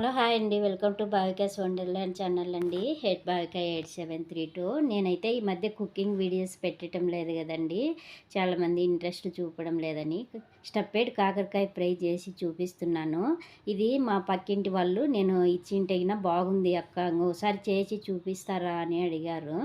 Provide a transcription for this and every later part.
Hello hi అండి. Welcome to Bhavikas wonderland channel అండి. Head Bhavika eight seven three two. నేనైతే ఈ మధ్య కుకింగ్ వీడియోస్ పెట్టడం లేదు కదండి. చాలామంది ఇంట్రెస్ట్ చూపడం లేదని స్టప్పేడ్ కాకరకాయ ఫ్రై చేసి చూపిస్తున్నాను. ఇది మా పక్కింటి వాళ్ళు నేను ఇచ్చింటైనా బాగుంది అక్క ఒకసారి చేసి చూపిస్తారా అని అడిగారు.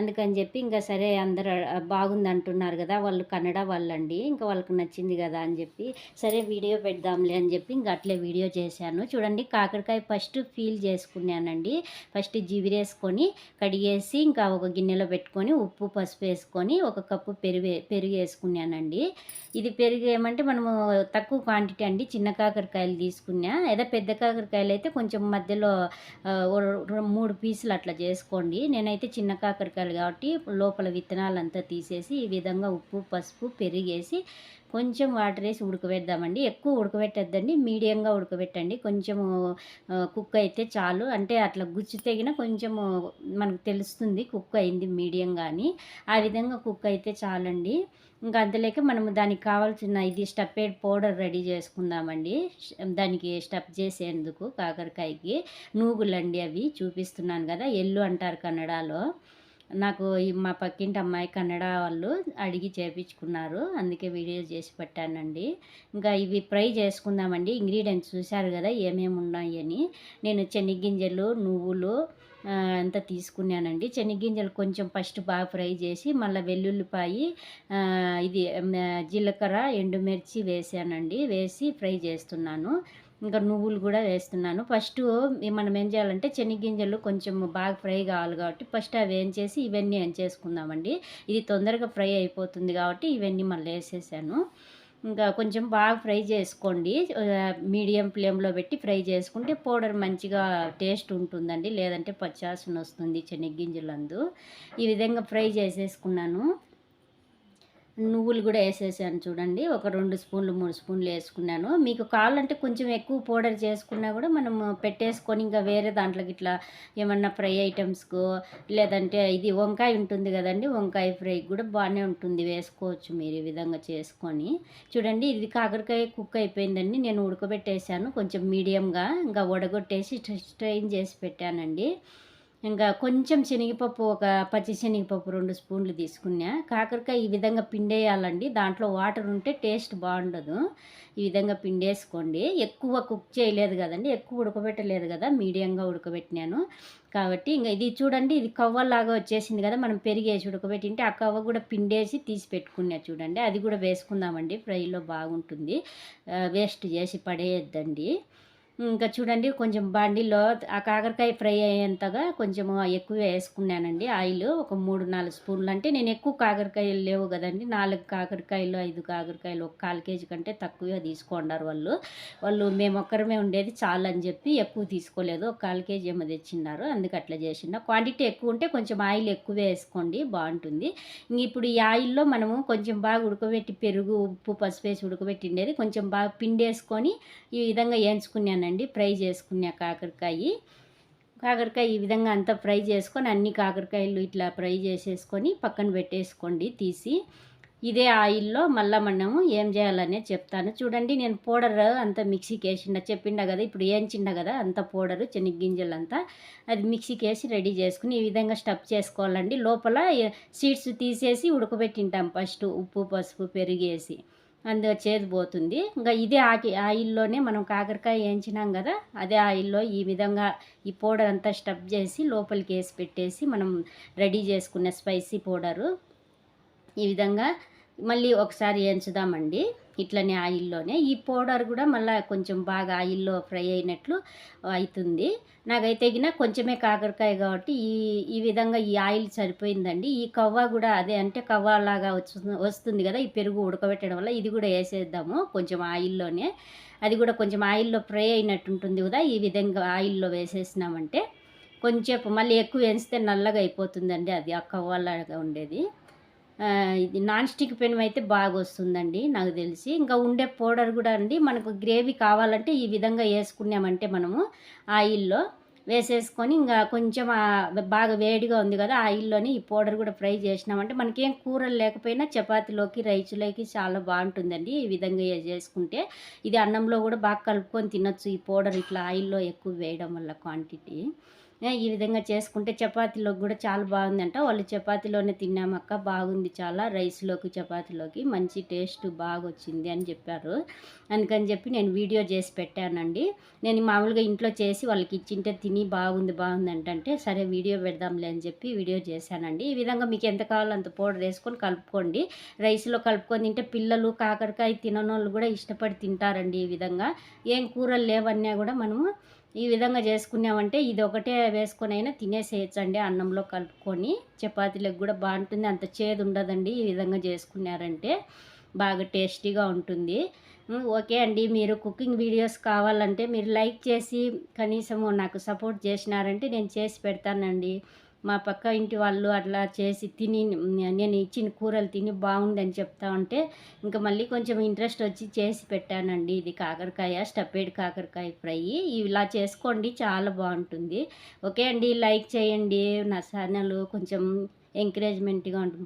అందుకని చెప్పి ఇంకా సరే అందరు బాగుంది అంటున్నారు కదా వాళ్ళు కన్నడ వాళ్ళండి ఇంకా వాళ్ళకి నచ్చింది కదా అని చెప్పి సరే వీడియో పెడదాంలే అని చెప్పి ఇంకా అట్లే వీడియో చేశాను. చూడండి కాకరకాయ ఫస్ట్ ఫీల్ చేసుకున్నానండి. ఫస్ట్ జివిరేసుకొని కడిగేసి ఇంకా ఒక గిన్నెలో పెట్టుకొని ఉప్పు పసుపు వేసుకొని ఒక కప్పు పెరుగు పెరుగు వేసుకున్నానండి. ఇది పెరుగు ఏమంటే మనము తక్కువ క్వాంటిటీ అండి. చిన్న కాకరకాయలు తీసుకున్నా. ఏదో పెద్ద కాకరకాయలు అయితే కొంచెం మధ్యలో మూడు పీసులు అట్లా చేసుకోండి. నేనైతే చిన్న కాకరకాయలు కాబట్టి లోపల విత్తనాలంతా తీసేసి ఈ విధంగా ఉప్పు పసుపు పెరిగేసి కొంచెం వాటర్ వేసి ఉడకబెడదామండి. ఎక్కువ ఉడకబెట్టద్దండి. మీడియంగా ఉడకబెట్టండి. కొంచెము కుక్ అయితే చాలు. అంటే అట్లా గుచ్చి తెగిన కొంచెము మనకు తెలుస్తుంది కుక్ అయింది మీడియంగా అని. ఆ విధంగా కుక్ అయితే చాలండి. ఇంకా అంతలేక మనము దానికి కావాల్సిన ఇది స్టప్పేడ్ పౌడర్ రెడీ చేసుకుందామండి. దానికి స్టప్ చేసేందుకు కాకరకాయకి. నూగులండి అవి. చూపిస్తున్నాను కదా. ఎల్లు అంటారు కన్నడలో. నాకు మా పక్కింటి అమ్మాయి కన్నడ వాళ్ళు అడిగి చేపించుకున్నారు. అందుకే వీడియో చేసి పెట్టానండి. ఇంకా ఇవి ఫ్రై చేసుకుందామండి. ఇంగ్రీడియంట్స్ చూశారు కదా ఏమేమి ఉన్నాయని నేను చెనిగ్గింజలు నువ్వులు ఆ, అంతా తీసుకున్నానండి. చెనిగ్గింజలు కొంచెం ఫస్ట్ బాగా ఫ్రై చేసి మళ్ళీ వెల్లుల్లిపాయి ఇది జీలకర్ర ఎండుమిర్చి వేసానండి. వేసి ఫ్రై చేస్తున్నాను. ఇంకా నువ్వులు కూడా వేస్తున్నాను. ఫస్ట్ మనం ఏం చేయాలంటే శనగ్గింజలు కొంచెం బాగా ఫ్రై కావాలి కాబట్టి ఫస్ట్ అవి ఏం చేసి ఇవన్నీ ఏం చేసుకుందామండి. ఇది తొందరగా ఫ్రై అయిపోతుంది కాబట్టి ఇవన్నీ మళ్ళీ వేసేసాను. ఇంకా కొంచెం బాగా ఫ్రై చేసుకోండి. మీడియం ఫ్లేమ్లో పెట్టి ఫ్రై చేసుకుంటే పౌడర్ మంచిగా టేస్ట్ ఉంటుందండి. లేదంటే పచ్చాసన వస్తుంది శనగ్గింజలందు ఈ విధంగా ఫ్రై చేసేసుకున్నాను. నువ్వులు కూడా వేసేసాను చూడండి. ఒక రెండు స్పూన్లు మూడు స్పూన్లు వేసుకున్నాను. మీకు కావాలంటే కొంచెం ఎక్కువ పౌడర్ చేసుకున్నా కూడా మనం పెట్టేసుకొని ఇంకా వేరే దాంట్లోకి ఇట్లా ఏమన్నా ఫ్రై ఐటమ్స్కు లేదంటే ఇది వంకాయ ఉంటుంది కదండి వంకాయ ఫ్రై కూడా బాగానే ఉంటుంది. వేసుకోవచ్చు మీరు ఈ విధంగా చేసుకొని. చూడండి ఇది కాకరకాయ కుక్ అయిపోయిందండి. నేను ఉడకబెట్టేసాను. కొంచెం మీడియంగా ఇంకా వడగొట్టేసి స్ట్రెయిన్ చేసి పెట్టానండి. ఇంకా కొంచెం శనగపప్పు ఒక పచ్చి శనగపప్పు రెండు స్పూన్లు తీసుకున్నా. కాకరకాయ ఈ విధంగా పిండేయాలండి. దాంట్లో వాటర్ ఉంటే టేస్ట్ బాగుండదు. ఈ విధంగా పిండేసుకోండి. ఎక్కువ కుక్ చేయలేదు కదండి. ఎక్కువ ఉడకబెట్టలేదు కదా. మీడియంగా ఉడకబెట్టినాను. కాబట్టి ఇంకా ఇది చూడండి ఇది కవ్వలాగా వచ్చేసింది కదా. మనం పెరిగేసి ఉడకబెట్టింటే ఆ కవ్వ కూడా పిండేసి తీసి పెట్టుకున్నా చూడండి. అది కూడా వేసుకుందామండి. ఫ్రైలో బాగుంటుంది. వేస్ట్ చేసి పడేయద్దండి. ఇంకా చూడండి కొంచెం బండిలో ఆ కాకరకాయ ఫ్రై అయ్యేంతగా కొంచెం ఎక్కువ వేసుకున్నానండి. ఆయిల్ ఒక మూడు నాలుగు స్పూన్లు. అంటే నేను ఎక్కువ కాకరకాయలు లేవు కదండి. నాలుగు కాకరకాయలు ఐదు కాకరకాయలు ఒక కాల్ కేజీ కంటే తక్కువే తీసుకున్నారు వాళ్ళు. వాళ్ళు మేము ఒక్కరమే ఉండేది చాలు అని చెప్పి ఎక్కువ తీసుకోలేదు. ఒక కాల్ కేజీ ఏమో తెచ్చిన్నారు. అందుకు అట్లా చేసిన క్వాంటిటీ ఎక్కువ ఉంటే కొంచెం ఆయిల్ ఎక్కువ వేసుకోండి బాగుంటుంది. ఇంక ఇప్పుడు ఈ ఆయిల్లో మనము కొంచెం బాగా ఉడకబెట్టి పెరుగు ఉప్పు పసుపు వేసి ఉడకబెట్టిండేది కొంచెం బాగా పిండేసుకొని ఈ విధంగా వేయించుకున్నానండి ఫ్రై చేసుకున్న కాకరకాయ. కాకరకాయ ఈ విధంగా అంతా ఫ్రై చేసుకొని అన్ని కాకరకాయలు ఇట్లా ఫ్రై చేసేసుకొని పక్కన పెట్టేసుకోండి తీసి. ఇదే ఆయిల్లో మళ్ళీ మనము ఏం చేయాలనే చెప్తాను. చూడండి నేను పౌడర్ అంతా మిక్సీకి వేసిండ చెప్పిండ కదా ఇప్పుడు ఏంచిండ కదా అంత పౌడరు చెనిగ్గింజలంతా అంతా అది మిక్సీకి వేసి రెడీ చేసుకుని ఈ విధంగా స్టఫ్ చేసుకోవాలండి. లోపల సీడ్స్ తీసేసి ఉడకబెట్టింటాం ఫస్ట్ ఉప్పు పసుపు పెరిగేసి. అందు చేదు పోతుంది. ఇంకా ఇదే ఆకి ఆయిల్లోనే మనం కాకరకాయ వేయించినాం కదా అదే ఆయిల్లో ఈ విధంగా ఈ పౌడర్ అంతా స్టఫ్ చేసి లోపలికి వేసి పెట్టేసి మనం రెడీ చేసుకున్న స్పైసీ పౌడరు ఈ విధంగా మళ్ళీ ఒకసారి వేయించుదామండి. ఇట్లనే ఆయిల్లోనే. ఈ పౌడర్ కూడా మళ్ళీ కొంచెం బాగా ఆయిల్లో ఫ్రై అయినట్లు అవుతుంది నాకైతే గిన కొంచెమే కాకరకాయ కాబట్టి ఈ ఈ విధంగా ఈ ఆయిల్ సరిపోయిందండి. ఈ కవ్వ కూడా అదే అంటే కవ్వ లాగా వస్తుంది వస్తుంది కదా ఈ పెరుగు ఉడకబెట్టడం వల్ల ఇది కూడా వేసేద్దాము కొంచెం ఆయిల్లోనే. అది కూడా కొంచెం ఆయిల్లో ఫ్రై అయినట్టు ఉంటుంది కదా ఈ విధంగా ఆయిల్లో వేసేసినామంటే. కొంచెంసేపు మళ్ళీ ఎక్కువ వేస్తే నల్లగా అయిపోతుందండి అది ఆ కవ్వలాగా ఉండేది. ఇది నాన్ స్టిక్ పెనం అయితే బాగా వస్తుందండి నాకు తెలిసి. ఇంకా ఉండే పౌడర్ కూడా అండి మనకు గ్రేవీ కావాలంటే ఈ విధంగా వేసుకున్నామంటే మనము ఆయిల్లో వేసేసుకొని ఇంకా కొంచెం బాగా వేడిగా ఉంది కదా ఆయిల్లోని ఈ పౌడర్ కూడా ఫ్రై చేసినామంటే మనకేం కూరలు లేకపోయినా చపాతీలోకి రైచులోకి చాలా బాగుంటుందండి ఈ విధంగా చేసుకుంటే. ఇది అన్నంలో కూడా బాగా కలుపుకొని తినొచ్చు ఈ పౌడర్ ఇట్లా ఆయిల్లో ఎక్కువ వేయడం వల్ల క్వాంటిటీ. ఈ విధంగా చేసుకుంటే చపాతీలోకి కూడా చాలా బాగుందంట. వాళ్ళు చపాతీలోనే తిన్నామక్క బాగుంది చాలా. రైస్లోకి చపాతీలోకి మంచి టేస్ట్ బాగా వచ్చింది అని చెప్పారు. అందుకని చెప్పి నేను వీడియో చేసి పెట్టానండి. నేను మామూలుగా ఇంట్లో చేసి వాళ్ళకి ఇచ్చింటే తిని బాగుంది బాగుంది అంటే సరే వీడియో పెడదాంలే అని చెప్పి వీడియో చేశానండి. ఈ విధంగా మీకు ఎంత కావాలో అంత పౌడర్ వేసుకొని కలుపుకోండి. రైస్లో కలుపుకొని తింటే పిల్లలు కాకరకాయ తిననోళ్ళు కూడా ఇష్టపడి తింటారండి ఈ విధంగా. ఏం కూరలు లేవన్నా కూడా మనము ఈ విధంగా చేసుకున్నామంటే ఇది ఒకటే వేసుకొని అయినా తినేసేయచ్చండి అన్నంలో కలుపుకొని. చపాతీలకు కూడా బాగుంటుంది. అంత చేదు ఉండదండి ఈ విధంగా చేసుకున్నారంటే. బాగా టేస్టీగా ఉంటుంది. ఓకే అండి. మీరు కుకింగ్ వీడియోస్ కావాలంటే మీరు లైక్ చేసి కనీసం నాకు సపోర్ట్ చేసినారంటే నేను చేసి పెడతానండి. మా పక్క ఇంటి వాళ్ళు అట్లా చేసి తిని నేను ఇచ్చిన కూరలు తిని బాగుందని చెప్తా ఉంటే ఇంకా మళ్ళీ కొంచెం ఇంట్రెస్ట్ వచ్చి చేసి పెట్టానండి. ఇది కాకరకాయ స్టఫేడ్ కాకరకాయ ఫ్రై. ఇలా చేసుకోండి చాలా బాగుంటుంది. ఓకే అండి లైక్ చేయండి. నా ఛానల్ కొంచెం ఎంకరేజ్మెంట్గా ఉంటుంది.